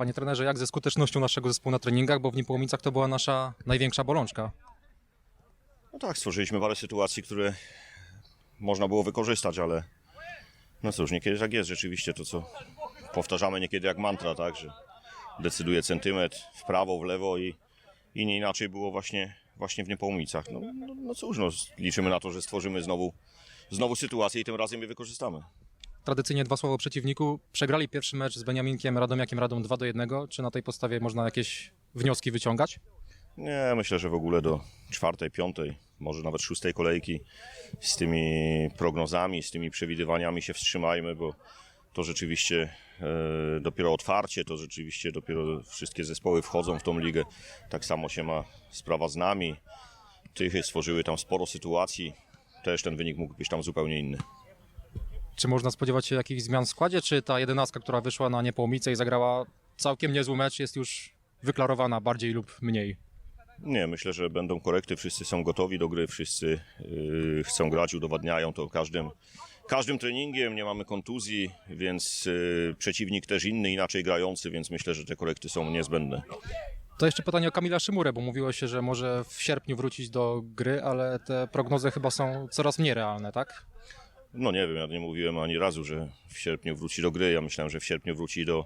Panie trenerze, jak ze skutecznością naszego zespołu na treningach, bo w Niepołomicach to była nasza największa bolączka. No tak, stworzyliśmy parę sytuacji, które można było wykorzystać, ale no cóż, niekiedy tak jest rzeczywiście to, co powtarzamy niekiedy jak mantra, tak, że decyduje centymetr w prawo, w lewo i, i nie inaczej było właśnie, właśnie w Niepołomicach. No, no, no cóż, no, liczymy na to, że stworzymy znowu, znowu sytuację i tym razem je wykorzystamy. Tradycyjnie dwa słowa o przeciwniku. Przegrali pierwszy mecz z Beniaminkiem Radomiakiem Radą 2 do 1. Czy na tej podstawie można jakieś wnioski wyciągać? Nie, myślę, że w ogóle do czwartej, piątej, może nawet szóstej kolejki z tymi prognozami, z tymi przewidywaniami się wstrzymajmy, bo to rzeczywiście e, dopiero otwarcie, to rzeczywiście dopiero wszystkie zespoły wchodzą w tą ligę. Tak samo się ma sprawa z nami. Tychy stworzyły tam sporo sytuacji. Też ten wynik mógł być tam zupełnie inny. Czy można spodziewać się jakichś zmian w składzie, czy ta jedenastka, która wyszła na Niepołomice i zagrała całkiem niezły mecz, jest już wyklarowana bardziej lub mniej? Nie, myślę, że będą korekty. Wszyscy są gotowi do gry, wszyscy yy, chcą grać, udowadniają to każdym, każdym treningiem. Nie mamy kontuzji, więc yy, przeciwnik też inny, inaczej grający, więc myślę, że te korekty są niezbędne. To jeszcze pytanie o Kamila Szymurę, bo mówiło się, że może w sierpniu wrócić do gry, ale te prognozy chyba są coraz mniej realne, tak? No nie wiem, ja nie mówiłem ani razu, że w sierpniu wróci do gry. Ja myślałem, że w sierpniu wróci do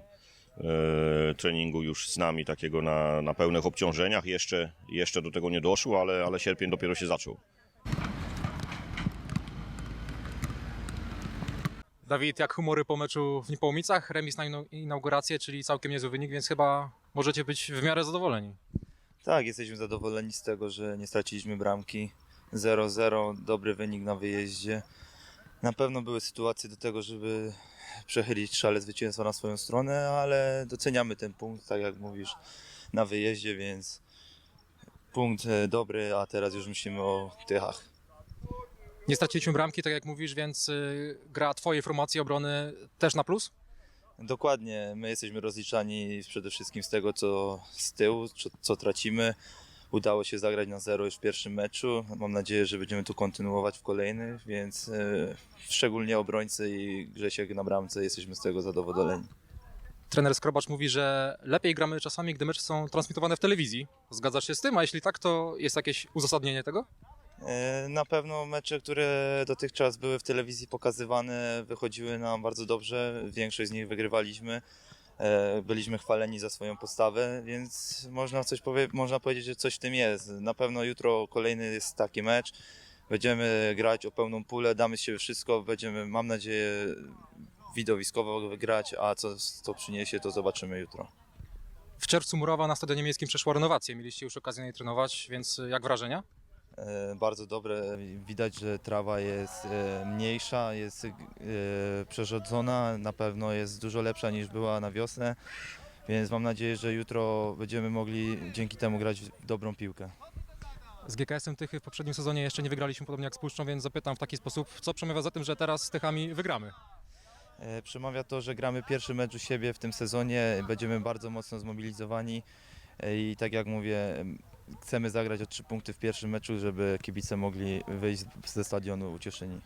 e, treningu już z nami takiego na, na pełnych obciążeniach. Jeszcze, jeszcze do tego nie doszło, ale, ale sierpień dopiero się zaczął. Dawid, jak humory po meczu w Niepołomicach? Remis na inaugurację, czyli całkiem niezły wynik, więc chyba możecie być w miarę zadowoleni. Tak, jesteśmy zadowoleni z tego, że nie straciliśmy bramki. 0-0, dobry wynik na wyjeździe. Na pewno były sytuacje do tego, żeby przechylić szale zwycięstwa na swoją stronę, ale doceniamy ten punkt, tak jak mówisz, na wyjeździe, więc punkt e, dobry, a teraz już myślimy o tychach. Nie straciliśmy bramki, tak jak mówisz, więc y, gra twojej formacji obrony też na plus? Dokładnie, my jesteśmy rozliczani przede wszystkim z tego, co z tyłu, co, co tracimy. Udało się zagrać na zero już w pierwszym meczu. Mam nadzieję, że będziemy tu kontynuować w kolejnych, więc e, szczególnie obrońcy i Grzesiek na bramce jesteśmy z tego zadowoleni. Trener Skrobacz mówi, że lepiej gramy czasami, gdy mecze są transmitowane w telewizji. Zgadzasz się z tym? A jeśli tak, to jest jakieś uzasadnienie tego? E, Na pewno mecze, które dotychczas były w telewizji pokazywane, wychodziły nam bardzo dobrze. Większość z nich wygrywaliśmy. E, Byliśmy chwaleni za swoją postawę, więc można coś powie- można powiedzieć, że coś w tym jest. Na pewno jutro kolejny jest taki mecz. Będziemy grać o pełną pulę, damy z siebie wszystko, będziemy, mam nadzieję, widowiskowo grać, a co to przyniesie, to zobaczymy jutro. W czerwcu Murawa na Stadionie Miejskim przeszła renowację. Mieliście już okazję niej trenować, więc jak wrażenia? E, bardzo dobre. Widać, że trawa jest e, mniejsza, jest e, przerzodzona. Na pewno jest dużo lepsza niż była na wiosnę. Więc mam nadzieję, że jutro będziemy mogli dzięki temu grać dobrą piłkę. Z GKS-em Tychy w poprzednim sezonie jeszcze nie wygraliśmy, podobnie jak z Puszczą, więc zapytam w taki sposób, co przemawia za tym, że teraz z Tychami wygramy? Przemawia to, że gramy pierwszy mecz u siebie w tym sezonie. Będziemy bardzo mocno zmobilizowani i tak jak mówię, chcemy zagrać o trzy punkty w pierwszym meczu, żeby kibice mogli wyjść ze stadionu ucieszeni.